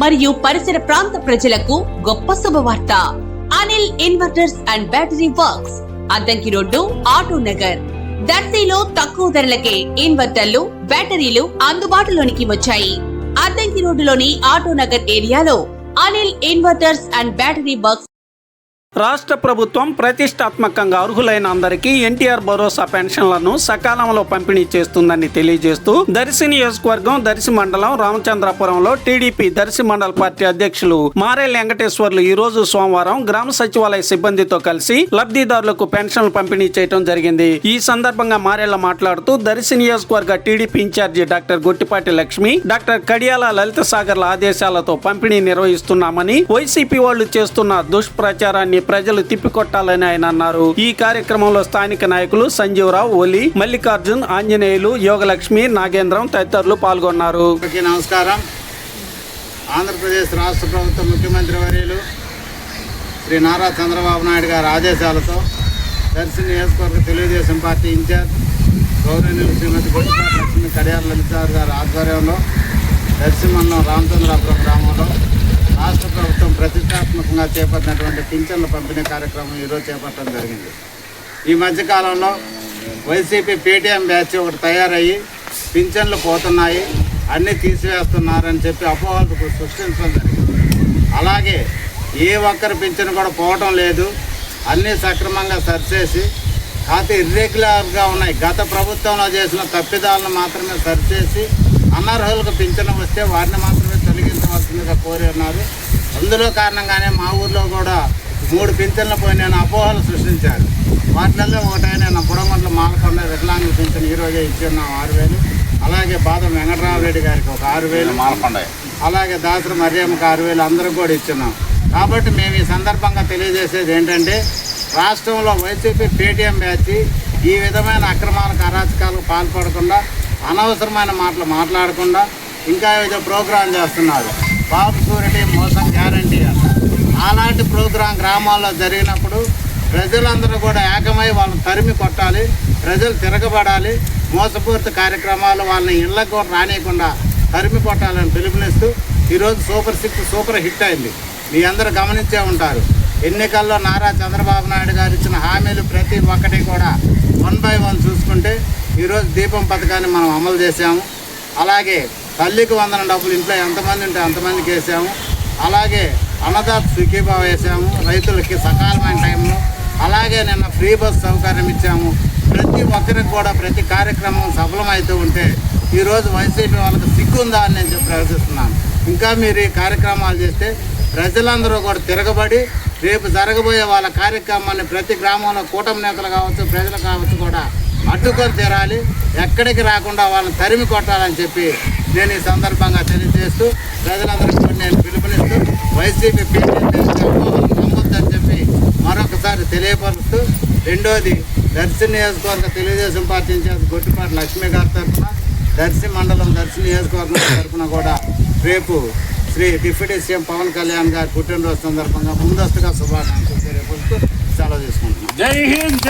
మరియు పరిసర ప్రాంత ప్రజలకు గొప్ప శుభవార్త. Anil inverters and battery works Addanki road auto Nagar. దర్శీలో తక్కువ ధరలకే ఇన్వర్టర్లు బ్యాటరీలు అందుబాటులోనికి వచ్చాయి. అద్దంకి రోడ్డులోని ఆటో నగర్ ఏరియాలో Anil inverters and battery works రాష్ట్ర ప్రభుత్వం ప్రతిష్టాత్మకంగా అర్హులైన అందరికీ ఎన్టీఆర్ భరోసా పెన్షన్లను సకాలంలో పంపిణీ చేస్తుందని తెలియజేస్తూ దర్శి నియోజకవర్గం దర్శి మండలం రామచంద్రపురంలో టీడీపీ దర్శి మండల పార్టీ అధ్యక్షులు మారేల్ వెంకటేశ్వర్లు ఈ రోజు సోమవారం గ్రామ సచివాలయ సిబ్బందితో కలిసి లబ్ధిదారులకు పెన్షన్లు పంపిణీ చేయడం జరిగింది. ఈ సందర్భంగా మారేళ్ళ మాట్లాడుతూ దర్శి నియోజకవర్గ TDP incharge doctor Gottipati Lakshmi doctor Kadiyala Lalitha Sagarla ఆదేశాలతో పంపిణీ నిర్వహిస్తున్నామని వైసీపీ వాళ్ళు చేస్తున్న దుష్ప్రచారాన్ని ప్రజలు తిప్పికొట్టాలని ఆయన అన్నారు. ఈ కార్యక్రమంలో స్థానిక నాయకులు సంజీవరావు ఒలి మల్లికార్జున్ ఆంజనేయులు యోగలక్ష్మి నాగేంద్రం తదితరులు పాల్గొన్నారు. నమస్కారం. ఆంధ్రప్రదేశ్ రాష్ట్ర ప్రభుత్వ ముఖ్యమంత్రి వర్యులు శ్రీ నారా చంద్రబాబు నాయుడు గారి ఆదేశాలతో దర్శి నియోజకవర్గ తెలుగుదేశం పార్టీ ఇన్ఛార్జ్ గౌరవనీయులు శ్రీమతి గొట్టిపాటి లక్ష్మి కడియాల లలితారు గారి ఆధ్వర్యంలో దర్శి మండలం రామచంద్రాపురం గ్రామంలో రాష్ట్ర ప్రభుత్వం ప్రతిష్టాత్మకంగా చేపట్టినటువంటి పింఛన్ల పంపిణీ కార్యక్రమం ఈరోజు చేపట్టడం జరిగింది. ఈ మధ్యకాలంలో వైసీపీ పేటీఎం బ్యాచ్ ఒకటి తయారయ్యి పింఛన్లు పోతున్నాయి అన్నీ తీసివేస్తున్నారని చెప్పి అపోహలు సృష్టించడం జరిగింది. అలాగే ఏ ఒక్కరి పింఛను కూడా పోవటం లేదు అన్నీ సక్రమంగా సరిచేసి కాకపోతే ఇర్రెగ్యులర్గా ఉన్నాయి. గత ప్రభుత్వంలో చేసిన తప్పిదాలను మాత్రమే సరిచేసి అనర్హులకు పింఛను వస్తే వారిని మాత్రమే తొలగించవలసిందిగా కోరి ఉన్నారు. అందులో కారణంగానే మా ఊర్లో కూడా మూడు పింఛన్లు పోయిన అపోహలు సృష్టించారు. వాటిల్లో ఒకటైన బుడమంట్ల మాలకొండ వికలాంగుల పింఛన్ ఈ రోజే ఇచ్చి ఉన్నాం ఆరు వేలు. అలాగే బాదం వెంకటరామరెడ్డి గారికి ఒక ఆరు వేలు. మాలకొండ. అలాగే దాసరి మర్యామకు ఆరు వేలు అందరికి కూడా ఇచ్చున్నాం కాబట్టి మేము ఈ సందర్భంగా తెలియజేసేది ఏంటంటే రాష్ట్రంలో వైసీపీ పేటీఎం బ్యాచ్ ఈ విధమైన అక్రమాలకు అరాచకాలకు పాల్పడకుండా అనవసరమైన మాటలు మాట్లాడకుండా ఇంకా ఏదో ప్రోగ్రాం చేస్తున్నారు. బాబు సూరిటీ మోసం గ్యారంటీ అంట అలాంటి ప్రోగ్రాం గ్రామాల్లో జరిగినప్పుడు ప్రజలందరూ కూడా ఏకమై వాళ్ళని తరిమి కొట్టాలి ప్రజలు తిరగబడాలి మోసపూరిత కార్యక్రమాలు వాళ్ళని ఇళ్ళకు కూడా రానియకుండా తరిమి కొట్టాలని పిలుపునిస్తూ ఈరోజు సూపర్ సిక్స్ సూపర్ హిట్ అయింది. మీ అందరూ గమనించే ఉంటారు. ఎన్నికల్లో నారా చంద్రబాబు నాయుడు గారు ఇచ్చిన హామీలు ప్రతి ఒక్కటి కూడా వన్ బై వన్ చూసుకుంటే ఈరోజు దీపం పథకాన్ని మనం అమలు చేసాము అలాగే తల్లికి వందన డబ్బులు ఇంట్లో ఎంతమంది ఉంటే అంతమందికి వేసాము. అలాగే అన్నదాత సుఖీభావ వేసాము. రైతులకి సకాలమైన టైంలో అలాగే నిన్న ఫ్రీ బస్ సౌకర్యం ఇచ్చాము. ప్రతి ఒక్కరికి కూడా ప్రతి కార్యక్రమం సఫలమవుతూ ఉంటే ఈరోజు వైసీపీ వాళ్ళకి సిగ్గుందా అని నేను చెప్పి ప్రవర్తిస్తున్నాను ఇంకా మీరు ఈ కార్యక్రమాలు చేస్తే ప్రజలందరూ కూడా తిరగబడి రేపు జరగబోయే వాళ్ళ కార్యక్రమాన్ని ప్రతి గ్రామంలో కూటమి నేతలు కావచ్చు ప్రజలు కావచ్చు కూడా అడ్డుకొని తీరాలి. ఎక్కడికి రాకుండా వాళ్ళని తరిమి కొట్టాలని చెప్పి నేను ఈ సందర్భంగా తెలియజేస్తూ ప్రజలందరికీ నేను పిలుపునిస్తూ వైసీపీ నమ్ముద్దని చెప్పి మరొకసారి తెలియపరుస్తూ రెండోది దర్శి నియోజకవర్గ తెలుగుదేశం పార్టీ ఇన్ఛార్జ్ గొట్టిపాటి లక్ష్మి గారి తరఫున దర్శి మండలం దర్శి నియోజకవర్గం తరఫున కూడా రేపు శ్రీ డిప్యూటీ సీఎం పవన్ కళ్యాణ్ గారి పుట్టినరోజు సందర్భంగా ముందస్తుగా శుభాకాంక్షలు తెలియపరుస్తూ సెలవు తీసుకుంటున్నాం. జై హింద్